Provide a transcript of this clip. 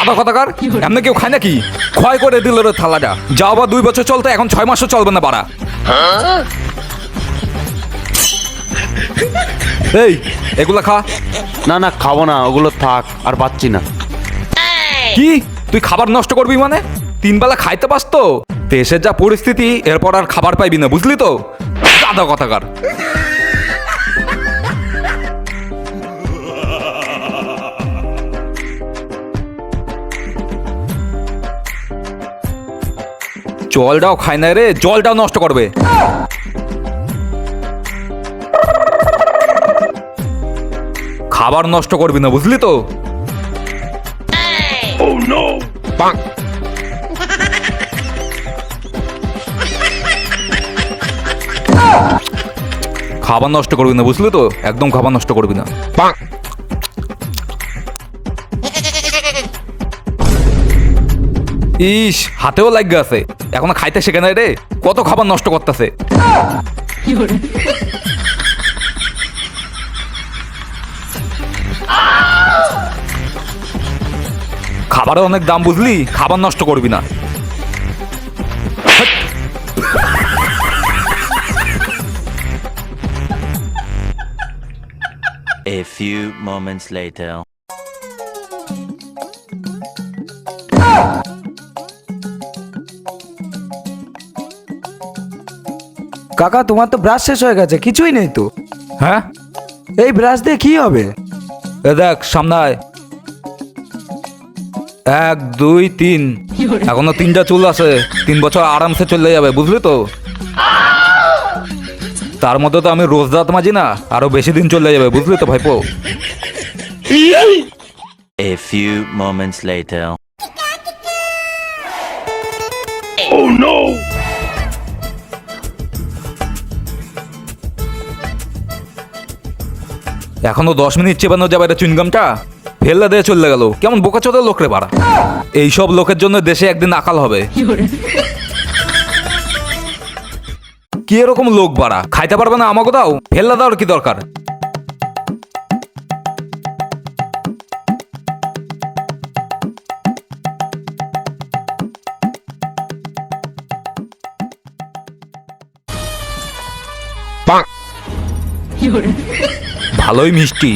গাদা কথাকার? এমনি কেউ খায় নাকি? ক্ষয় করে দিল রে থালাটা। যাও বা দুই বছর চলতে এখন ছয় মাসও চলবে না বাড়া। এই এগুলা খা। না না খাব না ওগুলো থাক আর পাচ্ছি না। কি? তুই খাবার নষ্ট করবি মানে? তিন বেলা খাইতে পাস তো? দেশের যা পরিস্থিতি এরপর আর খাবার পাইবি না বুঝলি তো? গাদা কথাকার। জলটাও খায় না রে, জলটাও নষ্ট করবে। খাবার নষ্ট করবি না, বুঝলি তো? খাবার নষ্ট করবি না, বুঝলি তো? একদম খাবার নষ্ট করবি না। ইস, হাতেও লাগবে আছে। এখন খাইতে শেখে নাই রে। কত খাবার নষ্ট করতেছে। খাবারের অনেক দাম বুঝলি, খাবার নষ্ট করবি না। A few moments later. কাকা তোমার তো ব্রাশ শেষ হয়ে গেছে কিছুই নেই তো। হ্যাঁ? এই ব্রাশ দিয়ে কি হবে? এ দেখ সামনে আয়। এক দুই তিন। এখনও তিনটা চুল আছে তিন বছর আরামসে চলে যাবে বুঝলি তো? তার মধ্যে তো আমি রোজ রাত মাজি না আরও বেশি দিন চলে যাবে বুঝলি তো ভাইপো? A few moments later. এখনও দশ মিনিট চেপানো যাবে এটা চুইনগামটা? ফেললে দিয়ে চলে গেল। কেমন বোকা চোদের লোক রে বাড়া। এইসব লোকের জন্য দেশে একদিন আকাল হবে। কি এরকম লোক বাড়া? খাইতে পারবে না আমাকে দাও। ফেললে দাও কি দরকার? ভালোই মিষ্টি।